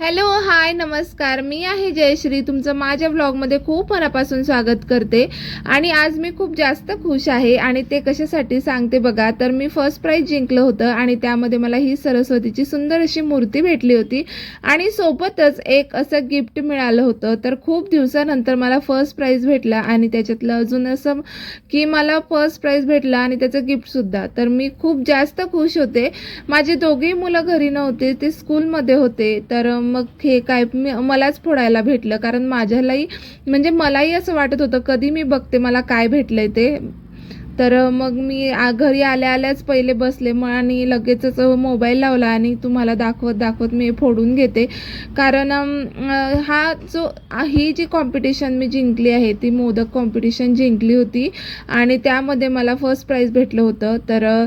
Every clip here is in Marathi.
हॅलो हाय नमस्कार. मी आहे जयश्री. तुमचं माझ्या ब्लॉगमध्ये खूप मनापासून स्वागत करते. आणि आज मी खूप जास्त खुश आहे आणि ते कशासाठी सांगते बघा. तर मी फर्स्ट प्राईज जिंकलं होतं आणि त्यामध्ये मला ही सरस्वतीची सुंदर अशी मूर्ती भेटली होती. आणि सोबतच एक असं गिफ्ट मिळालं होतं. तर खूप दिवसानंतर मला फर्स्ट प्राईज भेटला आणि त्याच्यातलं अजून असं की मला फर्स्ट प्राईज भेटला आणि त्याचं गिफ्टसुद्धा तर मी खूप जास्त खुश होते. माझे दोघेही मुलं घरी नव्हते ते स्कूलमध्ये होते. तर मग हे काय मी मलाच फोडायला भेटलं. कारण माझ्यालाही म्हणजे मलाही असं वाटत होतं कधी मी बघते मला काय भेटलंय ते. तर मग मी आ- घरी आल्या आल्याच पहिले बसले. मग आणि लगेचच मोबाईल लावला आणि तुम्हाला दाखवत दाखवत मी फोडून घेते. कारण हा जो ही जी कॉम्पिटिशन मी जिंकली आहे ती मोदक कॉम्पिटिशन जिंकली होती. आणि त्यामध्ये मला फर्स्ट प्राईज भेटलं होतं. तर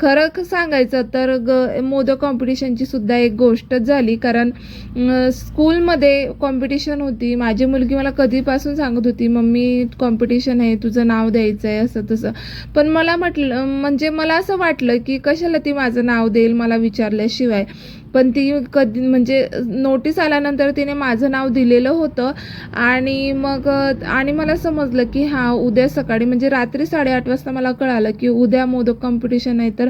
खरं क- सांगायचं तर ग मोदक कॉम्पिटिशनची सुद्धा एक गोष्टच झाली. कारण स्कूलमध्ये कॉम्पिटिशन होती. माझी मुलगी मला कधीपासून सांगत होती मम्मी कॉम्पिटिशन आहे तुझं नाव द्यायचं आहे असं तसं पण मला म्हटलं म्हणजे मला असं वाटलं की कशाला ती माझं नाव देईल मला विचारल्याशिवाय. पण ती कधी म्हणजे नोटीस आल्यानंतर तिने माझं नाव दिलेलं होतं. आणि मग आणि मला समजलं की हां उद्या सकाळी म्हणजे रात्री साडेआठ वाजता मला कळालं की उद्या मोदक कॉम्पिटिशन आहे तर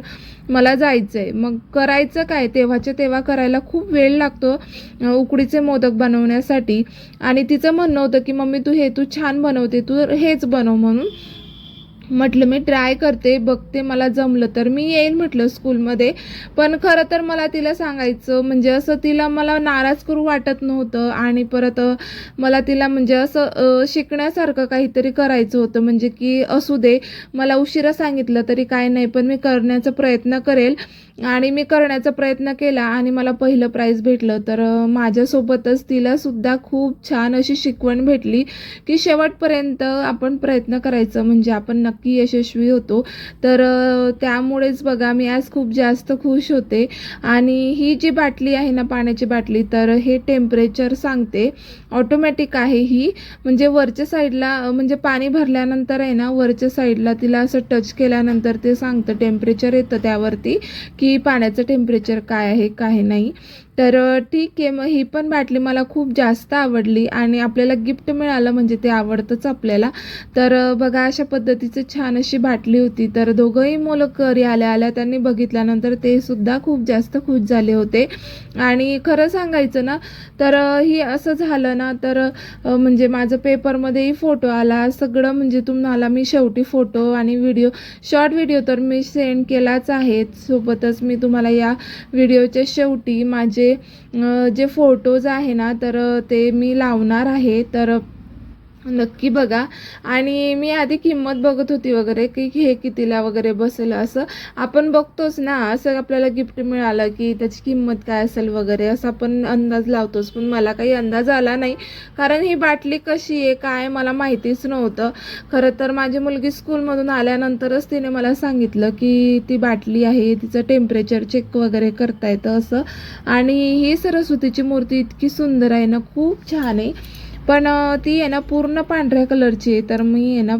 मला जायचं आहे मग करायचं काय? तेव्हाच्या तेव्हा करायला खूप वेळ लागतो उकडीचे मोदक बनवण्यासाठी. आणि तिचं म्हणणं होतं की मम्मी तू हे तू छान बनवते तू हेच बनव म्हणून. म्हटलं मी ट्राय करते बघते मला जमलं तर मी येईन म्हटलं स्कूलमध्ये पण खरं तर मला तिला सांगायचं म्हणजे असं तिला मला नाराज करू वाटत नव्हतं आणि परत मला तिला म्हणजे असं शिकण्यासारखं काहीतरी करायचं होतं म्हणजे की असू दे मला उशिरा सांगितलं तरी काय नाही पण मी करण्याचा प्रयत्न करेल. आणि मी करण्याचा प्रयत्न केला आणि मला पहिलं प्राईज भेटलं. तर माझ्यासोबतच तिलासुद्धा खूप छान अशी शिकवण भेटली की शेवटपर्यंत आपण प्रयत्न करायचं. म्हणजे आपण नक्की यशस्वी होतो. तर त्यामुळेच बघा मी आज खूप जास्त खुश होते. आणि ही जी बाटली आहे ना पाण्याची बाटली तर हे टेम्परेचर सांगते. ऑटोमॅटिक आहे ही. म्हणजे वरच्या साईडला म्हणजे पाणी भरल्यानंतर आहे ना वरच्या साईडला तिला असं टच केल्यानंतर ते सांगतं टेम्परेचर येतं त्यावरती. की पाण्याचं टेम्परेचर काय आहे काय नाही. तर ठीक आहे. मग ही पण बाटली मला खूप जास्त आवडली आणि आपल्याला गिफ्ट मिळालं म्हणजे ते आवडतंच आपल्याला. तर बघा अशा पद्धतीचं छान अशी बाटली होती. तर दोघंही मुलं करी आल्या आल्या त्यांनी बघितल्यानंतर ते सुद्धा खूप जास्त खुश झाले होते. आणि खरं सांगायचं ना तर ही असं झालं ना तर म्हणजे माझं पेपरमध्येही फोटो आला. सगळं म्हणजे तुम्हाला मी शेवटी फोटो आणि व्हिडिओ शॉर्ट व्हिडिओ तर मी सेंड केलाच आहे. सोबतच मी तुम्हाला या व्हिडिओच्या शेवटी माझे जे फोटोज आहे ना तर ते मी लावणार आहे. तर नक्की बघा. आणि मी आधी किंमत बघत होती वगैरे की हे कितीला वगैरे बसेल असं. आपण बघतोच ना असं आपल्याला गिफ्ट मिळालं की त्याची किंमत काय असेल वगैरे असं आपण अंदाज लावतोच. पण मला काही अंदाज आला नाही. कारण ही बाटली कशी आहे काय मला माहितीच नव्हतं. खरं तर माझी मुलगी स्कूलमधून आल्यानंतरच तिने मला सांगितलं की ती बाटली आहे तिचं टेम्परेचर चेक वगैरे करता येतं असं. आणि ही सरस्वतीची मूर्ती इतकी सुंदर आहे ना खूप छान आहे. पण ती आहे ना पूर्ण पांढऱ्या कलरची आहे. तर मी आहे ना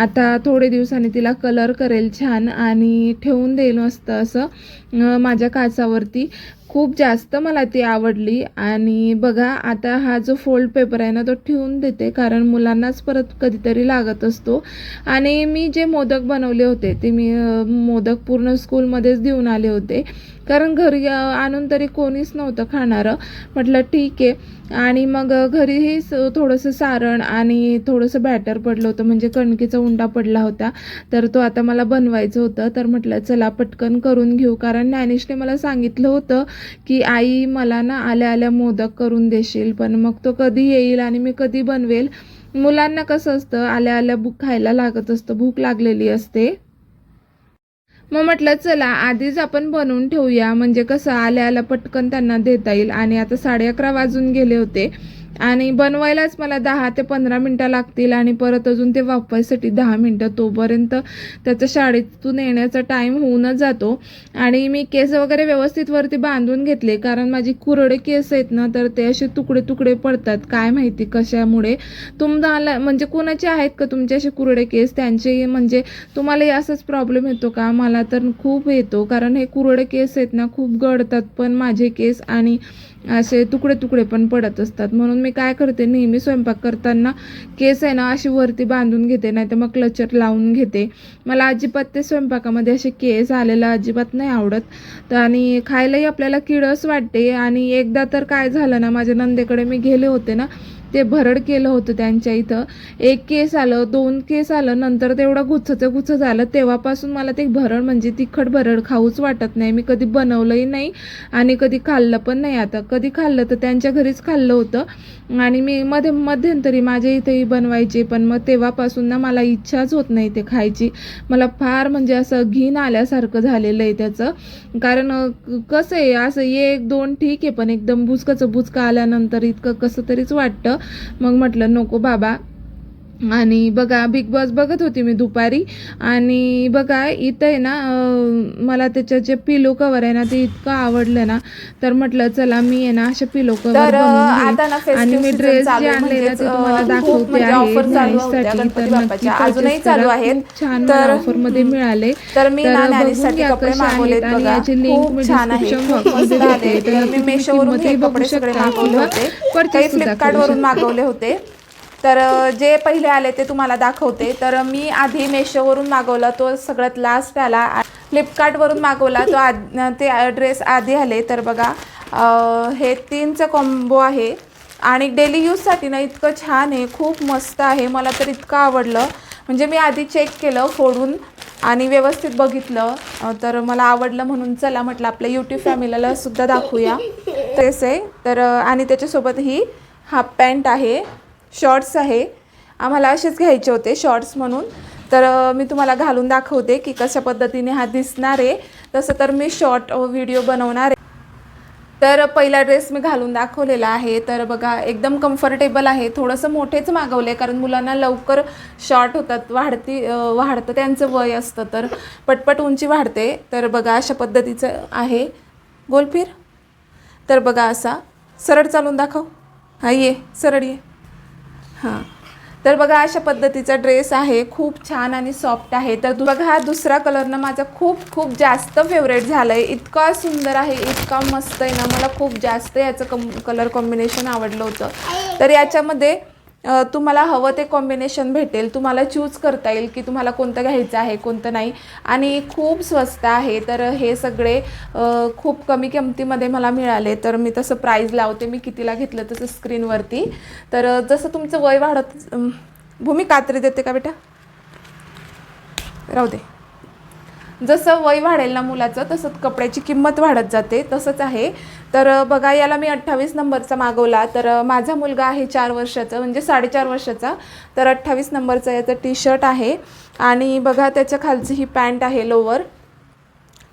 आता थोडे दिवसांनी तिला कलर करेल छान आणि ठेवून देईल मस्त असं माझ्या काचावरती. खूप जास्त मला ती आवडली आणि बघा आता हा जो फोल्ड पेपर आहे ना तो ठेवून देते कारण मुलांनाच परत कधीतरी लागत असतो. आणि मी जे मोदक बनवले होते ते मी मोदक पूर्ण स्कूलमध्येच देऊन आले होते. कारण घरी आणून तरी कोणीच नव्हतं खाणारं. म्हटलं ठीक आहे. आणि मग घरीही स थोडंसं सारण आणि थोडंसं बॅटर पडलं होतं म्हणजे कणकीचा उंडा पडला होता. तर तो आता मला बनवायचं होतं. तर म्हटलं चला पटकन करून घेऊ. कारण ज्ञानेशने मला सांगितलं होतं की आई मला ना आल्या आल्या मोदक करून देशील पण मग तो कधी येईल आणि मी कधी बनवेल? मुलांना कसं असतं आल्या आल्या भूक खायला लागत असतं भूक लागलेली असते. मग म्हटलं चला आधीच आपण बनवून ठेवूया. म्हणजे कसं आल्या आल्या पटकन त्यांना देता येईल. आणि आता साडे अकरा वाजून गेले होते. आणि बनवायलाच मला दहा ते पंधरा मिनटं लागतील आणि परत अजून ते वापरायसाठी दहा मिनटं तोपर्यंत त्याचं शाळेतून येण्याचा टाईम होऊनच जातो. आणि मी केस वगैरे व्यवस्थित वरती बांधून घेतले कारण माझी कुरडे केस आहेत ना तर ते असे तुकडे तुकडे पडतात. काय माहिती कशामुळे. तुम्हाला म्हणजे कुणाचे आहेत का तुमचे असे कुरडे केस? त्यांचे म्हणजे तुम्हालाही असाच प्रॉब्लेम येतो का? मला तर खूप येतो कारण हे कुरडे केस आहेत ना खूप गळतात. पण माझे केस आणि असे तुकडे तुकडे पण पडत असतात. म्हणून मी काय करते नेहमी स्वयंपाक करताना केस आहे ना अशी वरती बांधून घेते नाही तर मग क्लचर लावून घेते. मला अजिबात ते स्वयंपाकामध्ये असे केस आलेला अजिबात नाही आवडत. तर आणि खायलाही आपल्याला किडस वाटते. आणि एकदा तर काय झालं ना माझ्या नंदेकडे मी गेले होते ना ते भरड केलं होतं त्यांच्या इथं. एक केस आलं दोन केस आलं नंतर तेवढं गुच्छचं गुच्छ झालं. तेव्हापासून मला ते भरड म्हणजे तिखट भरड खाऊच वाटत नाही. मी कधी बनवलंही नाही आणि कधी खाल्लं पण नाही आता. कधी खाल्लं तर त्यांच्या घरीच खाल्लं होतं. आणि मी मध्ये मध्यंतरी माझ्या इथेही बनवायचे पण मग तेव्हापासून ना मला इच्छाच होत नाही ते खायची. मला फार म्हणजे असं घिन आल्यासारखं झालेलं आहे त्याचं. कारण कसं आहे असं एक दोन ठीक आहे पण एकदम बुचकाचं बुचका आल्यानंतर इतकं कसं तरीच वाटतं. मग म्हटलं नको बाबा आणि बघा बिग बॉस बघत होती मी दुपारी. आणि बघा इथं आहे ना मला त्याचं जे पिलो कवर आहे ना ते इतकं आवडलं ना तर म्हटलं चला मी आहे ना असे पिलो कवर आणि मी ड्रेस जे आणले ना ते तुम्हाला दाखवते म्हणजे आहे ऑफर तर खूप छानमध्ये मिळाले. तर बघून घ्या कपडे कसे आहेत आणि बघा. याची लिंक मी डिस्क्रिप्शन खूप बॉक्स मस्त मध्ये आले देते तर तुम्ही किंमतही बघू शकता किंवा काही सुद्धा करू शकता. मागवले होते. तर जे पहिले आले ते तुम्हाला दाखवते. तर मी आधी मेशोवरून मागवला तो सगळ्यात लास्ट आला फ्लिपकार्टवरून मागवला तो आद ते ड्रेस आधी आले. तर बघा हे तीनचं कॉम्बो आहे. आणि डेली यूजसाठी ना इतकं छान आहे. खूप मस्त आहे. मला तर इतकं आवडलं. म्हणजे मी आधी चेक केलं फोडून आणि व्यवस्थित बघितलं. तर मला आवडलं म्हणून चला म्हटलं आपल्या यूट्यूब फॅमिलीला सुद्धा दाखवूया. तेच आहे तर आणि त्याच्यासोबत ही हाफ पॅन्ट आहे. शॉर्ट्स आहे. आम्हाला असेच घ्यायचे होते शॉर्ट्स म्हणून. तर मी तुम्हाला घालून दाखवते की कशा पद्धतीने हा दिसणार आहे. तसं तर मी शॉर्ट व्हिडिओ बनवणार आहे. तर पहिला ड्रेस मी घालून दाखवलेला आहे. तर बघा एकदम कम्फर्टेबल आहे. थोडंसं मोठेच मागवले कारण मुलांना लवकर शॉर्ट होतात वाढती वाढतं त्यांचं वय असतं. तर पटपट उंची वाढते. तर बघा अशा पद्धतीचं आहे. गोल फिर तर बघा असा. सरळ चालून दाखव. हा ये. सरळ ये. हां. तर बघा अशा पद्धतीचा ड्रेस आहे. खूप छान आणि सॉफ्ट आहे. तर तू बघा हा दुसरा कलर ना माझा खूप खूप जास्त फेवरेट झाला आहे इतका सुंदर आहे इतका मस्त आहे ना. मला खूप जास्त याचं कम कलर कॉम्बिनेशन आवडलं होतं. तर याच्यामध्ये तुम्हाला हवं ते कॉम्बिनेशन भेटेल. तुम्हाला चूज करता येईल की तुम्हाला कोणतं घ्यायचं आहे कोणतं नाही. आणि खूप स्वस्त आहे. तर हे सगळे खूप कमी किमतीमध्ये मला मिळाले. तर मी तसं प्राईज लावते. मी कितीला घेतलं तसं स्क्रीनवरती तर जसं तुमचं वय वाढत भूमी कात्री देते का बेटा? राहू दे. जसं वय वाढेल ना मुलाचं तसं कपड्याची किंमत वाढत जाते तसंच आहे. तर बघा याला मी अठ्ठावीस नंबरचा मागवला. तर माझा मुलगा आहे चार वर्षाचा म्हणजे साडेचार वर्षाचा. तर अठ्ठावीस नंबरचा याचा टी शर्ट आहे. आणि बघा त्याच्या खालची ही पॅन्ट आहे लोवर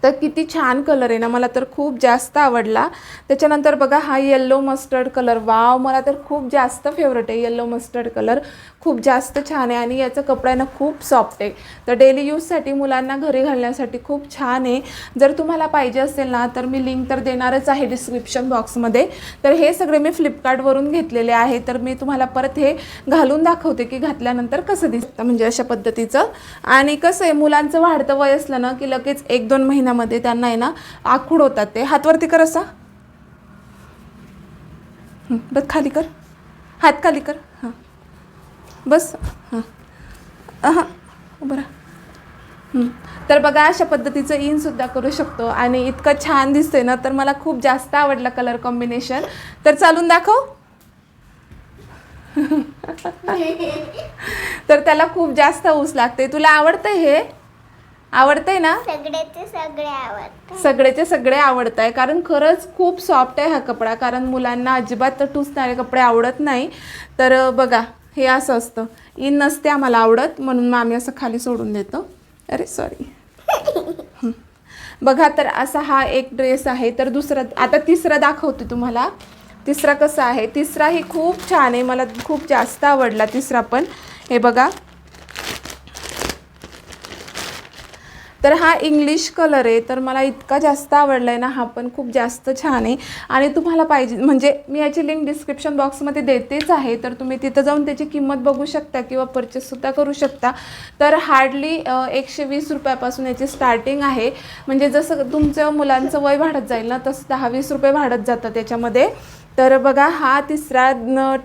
तर किती छान कलर आहे ना मला तर खूप जास्त आवडला. त्याच्यानंतर बघा हा येल्लो मस्टर्ड कलर वाव मला तर खूप जास्त फेवरेट आहे येल्लो मस्टर्ड कलर खूप जास्त छान आहे आणि याचा कपडा आहे ना खूप सॉफ्ट आहे. तर डेली यूजसाठी मुलांना घरी घालण्यासाठी खूप छान आहे. जर तुम्हाला पाहिजे असेल ना तर मी लिंक तर देणारच आहे डिस्क्रिप्शन बॉक्समध्ये तर हे सगळे मी फ्लिपकार्टवरून घेतलेले आहे. तर मी तुम्हाला परत हे घालून दाखवते की घातल्यानंतर कसं दिसतं म्हणजे अशा पद्धतीचं. आणि कसं आहे मुलांचं वाढतं वय असलं ना की लगेच एक दोन महिन्यामध्ये त्यांना आहे ना आखूड होतात ते. हातवरती कर असा. बस खाली कर. हात खाली कर. हां. बस. हां. हां. तर बघा अशा पद्धतीचं इनसुद्धा करू शकतो आणि इतकं छान दिसतंय ना तर मला खूप जास्त आवडलं कलर कॉम्बिनेशन तर चालून दाखव. तर त्याला खूप जास्त ऊस लागते तुला आवडतं हे? आवडतंय ना? सगळ्याचे सगळे आवडतात. सगळेचे सगळे आवडत आहे कारण खरंच खूप सॉफ्ट आहे हा कपडा. कारण मुलांना अजिबात टुसणारे कपडे आवडत नाही. तर बघा हे असं असतं. इन नसते आम्हाला आवडत म्हणून मग आम्ही असं खाली सोडून देतो. अरे सॉरी बघा तर असा हा एक ड्रेस आहे. तर दुसरा आता तिसरा दाखवते तुम्हाला. तिसरा कसा आहे? तिसराही खूप छान आहे. मला खूप जास्त आवडला तिसरा पण. हे बघा. तर हा इंग्लिश कलर आहे. तर मला इतका जास्त आवडला आहे ना हा पण खूप जास्त छान आहे. आणि तुम्हाला पाहिजे म्हणजे मी याची लिंक डिस्क्रिप्शन बॉक्समध्ये देतेच आहे. तर तुम्ही तिथं जाऊन त्याची किंमत बघू शकता किंवा परचेससुद्धा करू शकता. तर हार्डली एकशे वीस रुपयापासून याची स्टार्टिंग आहे. म्हणजे जसं तुमचं मुलांचं वय वाढत जाईल ना तसं दहा वीस रुपये वाढत जातं त्याच्यामध्ये तर बघा हा तिसरा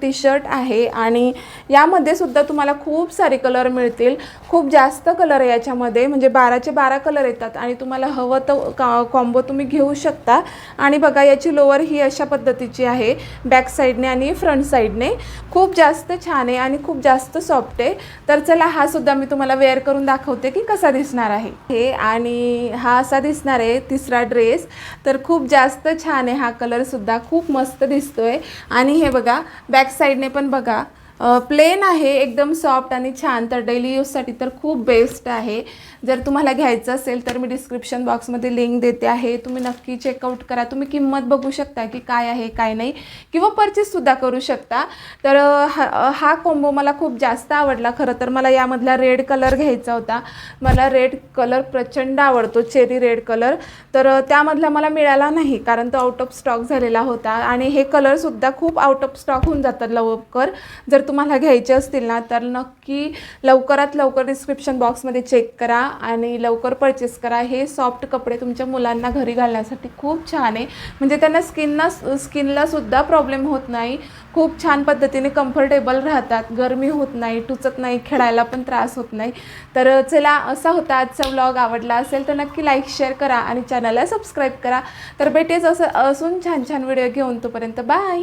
टी शर्ट आहे आणि यामध्ये सुद्धा तुम्हाला खूप सारे कलर मिळतील. खूप जास्त कलर आहे याच्यामध्ये. म्हणजे बाराचे बारा कलर येतात आणि तुम्हाला हवं तर का कॉम्बो तुम्ही घेऊ शकता. आणि बघा याची लोअर ही अशा पद्धतीची आहे. बॅक साईडने आणि फ्रंट साईडने खूप जास्त छान आहे आणि खूप जास्त सॉफ्ट आहे. तर चला हा सुद्धा मी तुम्हाला वेअर करून दाखवते की कसा दिसणार आहे. हे आणि हा असा दिसणार आहे तिसरा ड्रेस तर खूप जास्त छान आहे हा कलरसुद्धा खूप मस्त दिसतोय. आणि हे बघा बॅक साईडने पण बघा. प्लेन आहे एकदम सॉफ्ट आणि छान. तर डेली यूजसाठी तर खूप बेस्ट आहे. जर तुम्हाला घ्यायचं असेल तर मी डिस्क्रिप्शन बॉक्समध्ये लिंक देते आहे. तुम्ही नक्की चेकआउट करा. तुम्ही किंमत बघू शकता की काय आहे काय नाही. किंवा परचेससुद्धा करू शकता. तर हा हा कोंबो मला खूप जास्त आवडला. खरं तर मला यामधला रेड कलर घ्यायचा होता. मला रेड कलर प्रचंड आवडतो चेरी रेड कलर तर त्यामधला मला मिळाला नाही कारण तो आउट ऑफ स्टॉक झालेला होता. आणि हे कलरसुद्धा खूप आउट ऑफ स्टॉक होऊन जातात लवकर. जर तुम्हाला घ्यायचे असतील ना तर नक्की लवकरात लवकर डिस्क्रिप्शन बॉक्समध्ये चेक करा आणि लवकर परचेस करा. हे सॉफ्ट कपडे तुमच्या मुलांना घरी घालण्यासाठी खूप छान आहे. म्हणजे त्यांना स्किनना स्किनला सुद्धा प्रॉब्लेम होत नाही. खूप छान पद्धतीने कम्फर्टेबल राहतात. गरमी होत नाही टुचत नाही खेळायला पण त्रास होत नाही. तर चला असा होता आजचा व्लॉग आवडला असेल तर नक्की लाईक शेअर करा आणि चॅनलला सबस्क्राईब करा. तर भेटेच असं असून छान छान व्हिडिओ घेऊन तोपर्यंत बाय